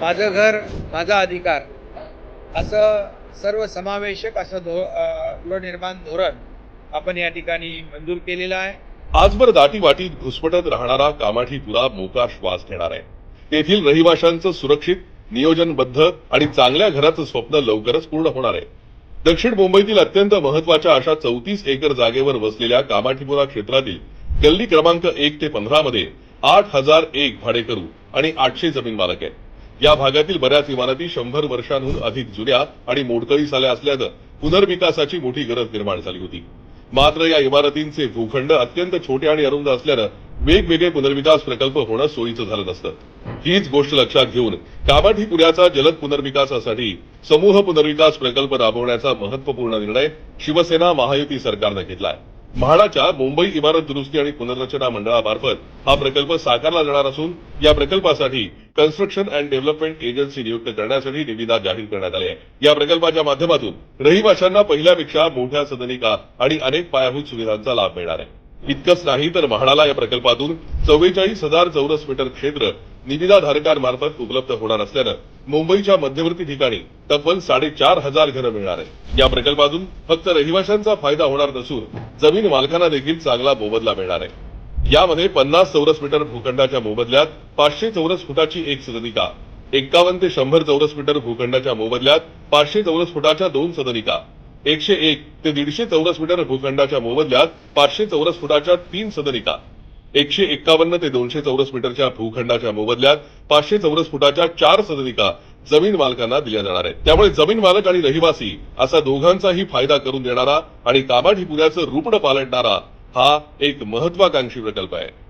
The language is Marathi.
माझं घर माझा अधिकार असं सर्वसमावेशक असं धो गृहनिर्माण धोरण आपण या ठिकाणी मंजूर केलेलं आहे. आजवर दाटीवाटीत घुसपटत राहणारा कामाठीपुरा मोका श्वास घेणार आहे. तेथील रहिवाशांचं सुरक्षित नियोजनबद्ध आणि चांगल्या घराचं स्वप्न लवकरच पूर्ण होणार आहे. दक्षिण मुंबईतील अत्यंत महत्त्वाच्या अशा चौतीस एकर जागेवर वसलेल्या कामाठीपुरा क्षेत्रातील गल्ली क्रमांक एक ते पंधरा मध्ये आठ हजार एक भाडेकरू आणि आठशे जमीन मालक आहेत. या भागातील बऱ्याच इमारती शंभर वर्षांहून अधिक जुन्या आणि मोडकळी झाल्या असल्यानं पुनर्विकासाची मोठी गरज निर्माण झाली होती. मात्र या इमारतींचे भूखंड अत्यंत छोटे आणि अरुंद असल्यानं वेगवेगळे पुनर्विकास प्रकल्प होणं सोयीचं झालं नसतं. हीच गोष्ट लक्षात घेऊन कामाठी पुण्याचा जलद पुनर्विकासासाठी समूह पुनर्विकास प्रकल्प राबवण्याचा महत्त्वपूर्ण निर्णय शिवसेना महायुती सरकारनं घेतलाय म्हाडाच्या मुंबई इमारत दुरुस्ती आणि पुनर्रचना मंडळामार्फत हा प्रकल्प साकारला जाणार असून या प्रकल्पासाठी कन्स्ट्रक्शन अँड डेव्हलपमेंट एजन्सी नियुक्त करण्यासाठी निविदा जाहीर करण्यात आली आहे या प्रकल्पाच्या माध्यमातून रहिवाशांना पहिल्यापेक्षा मोठ्या सदनिका आणि अनेक पायाभूत सुविधांचा लाभ मिळणार आहे. इतकंच नाही तर म्हाडाला या प्रकल्पातून चव्वेचाळीस हजार चौरस मीटर क्षेत्र निविदाधारकांमार्फत उपलब्ध होणार असल्यानं मुंबईच्या मध्यवर्ती ठिकाणी तब्बल साडेचार हजार घरं मिळणार आहे या प्रकल्पातून फक्त रहिवाशांचा फायदा होणार नसून जमीन मालकांना देखील चांगला मोबदला मिळणार आहे. यामध्ये पन्नास चौरस मीटर भूखंडाच्या मोबदल्यात पाचशे चौरस फुटाची एक सदनिका एक्कावन्न ते शंभर चौरस मीटर भूखंडाच्या मोबदल्यात पाचशे चौरस फुटाच्या दोन सदनिका एकशे एक ते दीडशे चौरस मीटर भूखंडाच्या मोबदल्यात पाचशे चौरस फुटाच्या तीन सदनिका एकशे एक्कावन्न ते दोनशे चौरस मीटरच्या भूखंडाच्या मोबदल्यात पाचशे चौरस फुटाच्या चार सदनिका जमीन मालकांना दिल्या जाणार आहेत. त्यामुळे जमीन मालक आणि रहिवासी असा दोघांचाही फायदा करून देणारा आणि कामाठी पुण्याचं रुपण पालटणारा हा एक महत्वाकांक्षी प्रकल्प आहे.